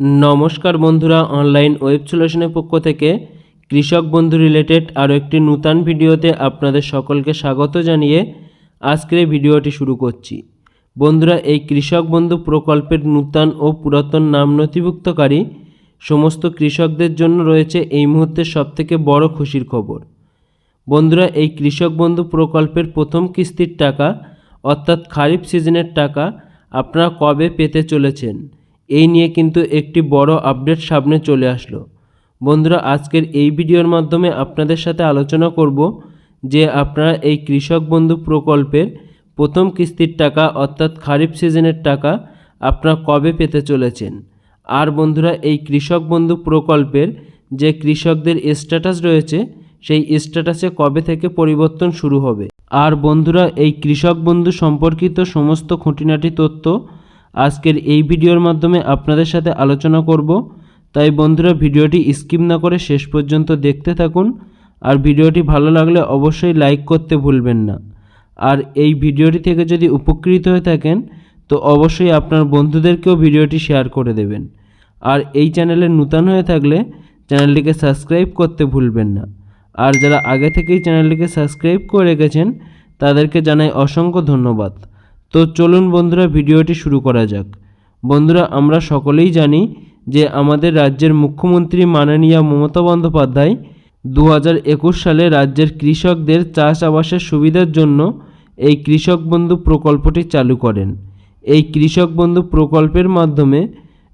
নমস্কার বন্ধুরা online web সলিউশনের পক্ষ থেকে কৃষক বন্ধু রিলেটেড আরও একটি নূতন ভিডিওতে আপনাদের সকলকে স্বাগত জানিয়ে আজকের ভিডিওটি শুরু করছি। বন্ধুরা, এই কৃষক বন্ধু প্রকল্পের নূতন ও পুরাতন নাম নথিভুক্তকারী সমস্ত কৃষকদের জন্য রয়েছে এই মুহূর্তে সবথেকে বড় খুশির খবর। বন্ধুরা, এই কৃষক বন্ধু প্রকল্পের প্রথম কিস্তির টাকা অর্থাৎ খারিফ সিজনের টাকা আপনারা কবে পেতে চলেছেন? এই নিয়ে কিন্তু একটি বড় আপডেট সামনে চলে আসলো। বন্ধুরা, আজকের এই ভিডিওর মাধ্যমে আপনাদের সাথে আলোচনা করব যে আপনারা এই কৃষক বন্ধু প্রকল্পের প্রথম কিস্তির টাকা অর্থাৎ খারিফ সিজনের টাকা আপনারা কবে পেতে চলেছেন? আর বন্ধুরা, এই কৃষক বন্ধু প্রকল্পের যে কৃষকদের স্ট্যাটাস রয়েছে, সেই স্ট্যাটাসে কবে থেকে পরিবর্তন শুরু হবে? আর বন্ধুরা, এই কৃষক বন্ধু সম্পর্কিত সমস্ত খুঁটিনাটি তথ্য আজকের এই ভিডিওর মাধ্যমে আপনাদের সাথে আলোচনা করব। তাই বন্ধুরা, ভিডিওটি স্কিপ না করে শেষ পর্যন্ত দেখতে থাকুন। আর ভিডিওটি ভালো লাগলে অবশ্যই লাইক করতে ভুলবেন না। আর এই ভিডিওটি থেকে যদি উপকৃত হয়ে থাকেন, তো অবশ্যই আপনার বন্ধুদেরকেও ভিডিওটি শেয়ার করে দেবেন। আর এই চ্যানেলে নূতন হয়ে থাকলে চ্যানেলটিকে সাবস্ক্রাইব করতে ভুলবেন না। আর যারা আগে থেকেই চ্যানেলটিকে সাবস্ক্রাইব করে রেখেছেন, তাদেরকে জানাই অসংখ্য ধন্যবাদ। তো চলুন বন্ধুরা ভিডিওটি শুরু করা যাক। বন্ধুরা, আমরা সকলেই জানি যে আমাদের রাজ্যের মুখ্যমন্ত্রী মাননীয় মমতা বন্দ্যোপাধ্যায় দু হাজার একুশ সালে রাজ্যের কৃষকদের চাষ আবাসের সুবিধার জন্য এই কৃষক বন্ধু প্রকল্পটি চালু করেন। এই কৃষক বন্ধু প্রকল্পের মাধ্যমে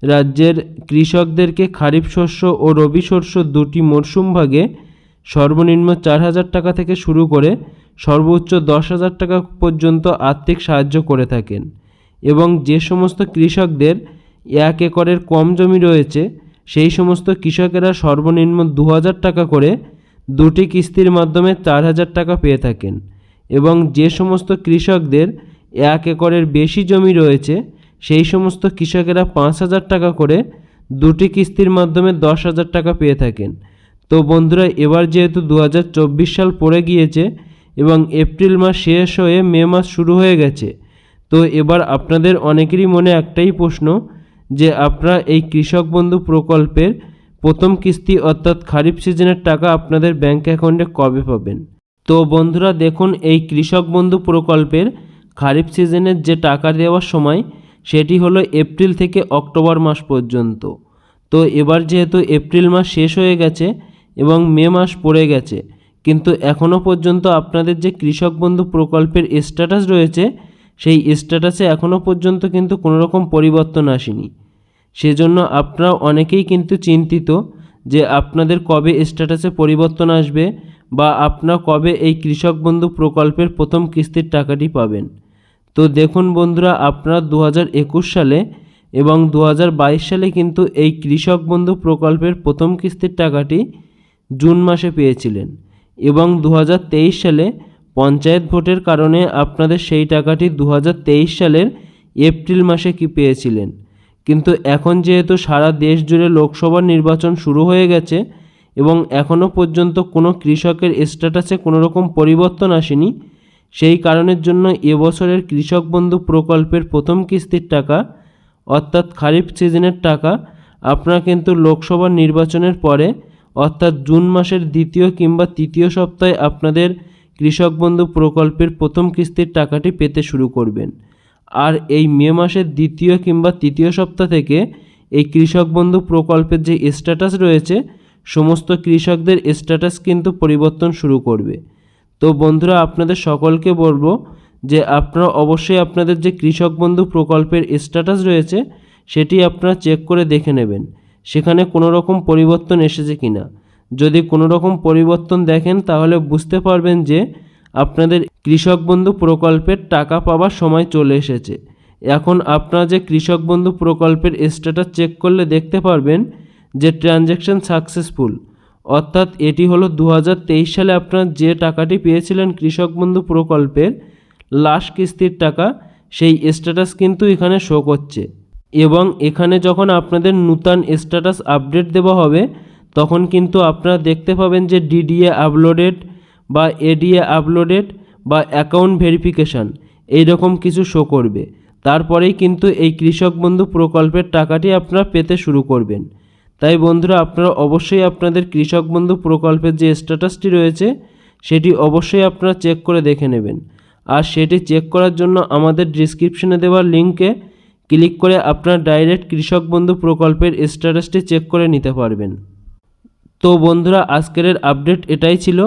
রাজ্যের কৃষকদেরকে খারিফ শস্য ও রবি শস্য দুটি মরশুম ভাগে সর্বনিম্ন চার হাজার টাকা থেকে শুরু করে সর্বোচ্চ দশ হাজার টাকা পর্যন্ত আর্থিক সাহায্য করে থাকেন এবং যে সমস্ত কৃষকদের এক একরের কম জমি রয়েছে, সেই সমস্ত কৃষকেরা সর্বনিম্ন দু হাজার টাকা করে দুটি কিস্তির মাধ্যমে চার হাজার টাকা পেয়ে থাকেন এবং যে সমস্ত কৃষকদের এক একরের বেশি জমি রয়েছে, সেই সমস্ত কৃষকেরা পাঁচ হাজার টাকা করে দুটি কিস্তির মাধ্যমে দশ হাজার টাকা পেয়ে থাকেন। তো বন্ধুরা, এবার যেহেতু দু হাজার চব্বিশ সাল পড়ে গিয়েছে এবং এপ্রিল মাস শেষ হয়ে মে মাস শুরু হয়ে গেছে, তো এবার আপনাদের অনেকেরই মনে একটাই প্রশ্ন যে আপনারা এই কৃষক বন্ধু প্রকল্পের প্রথম কিস্তি অর্থাৎ খারিফ সিজনের টাকা আপনাদের ব্যাঙ্ক অ্যাকাউন্টে কবে পাবেন? তো বন্ধুরা, দেখুন, এই কৃষক বন্ধু প্রকল্পের খারিফ সিজনের যে টাকা দেওয়ার সময় সেটি হলো এপ্রিল থেকে অক্টোবর মাস পর্যন্ত। তো এবার যেহেতু এপ্রিল মাস শেষ হয়ে গেছে এবং মে মাস পড়ে গেছে। কিন্তু এখনও পর্যন্ত আপনাদের যে কৃষক বন্ধু প্রকল্পের স্ট্যাটাস রয়েছে, সেই স্ট্যাটাসে এখনও পর্যন্ত কিন্তু কোনো রকম পরিবর্তন আসেনি। সেজন্য আপনারা অনেকেই কিন্তু চিন্তিত যে আপনাদের কবে স্ট্যাটাসে পরিবর্তন আসবে বা আপনারা কবে এই কৃষক বন্ধু প্রকল্পের প্রথম কিস্তির টাকাটি পাবেন। তো দেখুন বন্ধুরা, আপনারা দু হাজার একুশ সালে এবং দু হাজার বাইশ সালে কিন্তু এই কৃষক বন্ধু প্রকল্পের প্রথম কিস্তির টাকাটি জুন মাসে পেয়েছিলেন এবং দু হাজার তেইশ সালে পঞ্চায়েত ভোটের কারণে আপনাদের সেই টাকাটি দু হাজার তেইশ সালের এপ্রিল মাসে কি পেয়েছিলেন। কিন্তু এখন যেহেতু সারা দেশ জুড়ে লোকসভা নির্বাচন শুরু হয়ে গেছে এবং এখনও পর্যন্ত কোনো কৃষকের স্ট্যাটাসে কোনো রকম পরিবর্তন আসেনি, সেই কারণের জন্য এবছরের কৃষক বন্ধু প্রকল্পের প্রথম কিস্তির টাকা অর্থাৎ খারিফ সিজনের টাকা আপনারা কিন্তু লোকসভা নির্বাচনের পরে অর্থাৎ জুন মাসের দ্বিতীয় কিংবা তৃতীয় সপ্তাহে আপনাদের কৃষক বন্ধু প্রকল্পের প্রথম কিস্তির টাকাটি পেতে শুরু করবেন। আর এই মে মাসের দ্বিতীয় কিংবা তৃতীয় সপ্তাহ থেকে এই কৃষক বন্ধু প্রকল্পের যে স্ট্যাটাস রয়েছে, সমস্ত কৃষকদের স্ট্যাটাস কিন্তু পরিবর্তন শুরু করবে। তো বন্ধুরা, আপনাদের সকলকে বলব যে আপনারা অবশ্যই আপনাদের যে কৃষক বন্ধু প্রকল্পের স্ট্যাটাস রয়েছে, সেটি আপনারা চেক করে দেখে নেবেন। সেখানে কোনো রকম পরিবর্তন এসেছে কি না যদি কোনো রকম পরিবর্তন দেখেন, তাহলে বুঝতে পারবেন যে আপনাদের কৃষক বন্ধু প্রকল্পের টাকা পাওয়ার সময় চলে এসেছে। এখন আপনারা যে কৃষক বন্ধু প্রকল্পের স্ট্যাটাস চেক করলে দেখতে পারবেন যে ট্রানজ্যাকশন সাকসেসফুল অর্থাৎ এটি হলো দু হাজার তেইশ সালে আপনারা যে টাকাটি পেয়েছিলেন কৃষক বন্ধু প্রকল্পের লাস্ট কিস্তির টাকা, সেই স্ট্যাটাস কিন্তু এখানে শো করছে। এবং এখানে যখন আপনাদের নূতন স্ট্যাটাস আপডেট দেওয়া হবে, তখন কিন্তু আপনারা দেখতে পাবেন যে ডিডিএ আপলোডেড বা এডিএ আপলোডেড বা অ্যাকাউন্ট ভেরিফিকেশান এই রকম কিছু শো করবে। তারপরেই কিন্তু এই কৃষক বন্ধু প্রকল্পের টাকাটি আপনারা পেতে শুরু করবেন। তাই বন্ধুরা, আপনারা অবশ্যই আপনাদের কৃষক বন্ধু প্রকল্পের যে স্ট্যাটাসটি রয়েছে, সেটি অবশ্যই আপনারা চেক করে দেখে নেবেন। আর সেটি চেক করার জন্য আমাদের ডিসক্রিপশনে দেওয়া লিঙ্কে ক্লিক করে আপনার ডাইরেক্ট কৃষক বন্ধু প্রকল্পের স্ট্যাটাসটি চেক করে নিতে পারবেন। তো বন্ধুরা, আজকের আপডেট এটাই ছিল।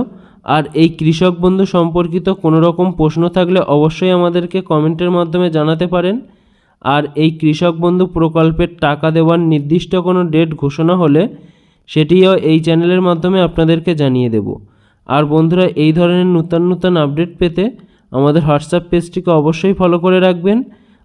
আর এই কৃষক বন্ধু সম্পর্কিত কোনো রকম প্রশ্ন থাকলে অবশ্যই আমাদেরকে কমেন্টের মাধ্যমে জানাতে পারেন। আর এই কৃষক বন্ধু প্রকল্পের টাকা দেওয়ার নির্দিষ্ট কোনো ডেট ঘোষণা হলে সেটিও এই চ্যানেলের মাধ্যমে আপনাদেরকে জানিয়ে দেব। আর বন্ধুরা, এই ধরনের নূতন নূতন আপডেট পেতে আমাদের হোয়াটসঅ্যাপ পেজটিকে অবশ্যই ফলো করে রাখবেন।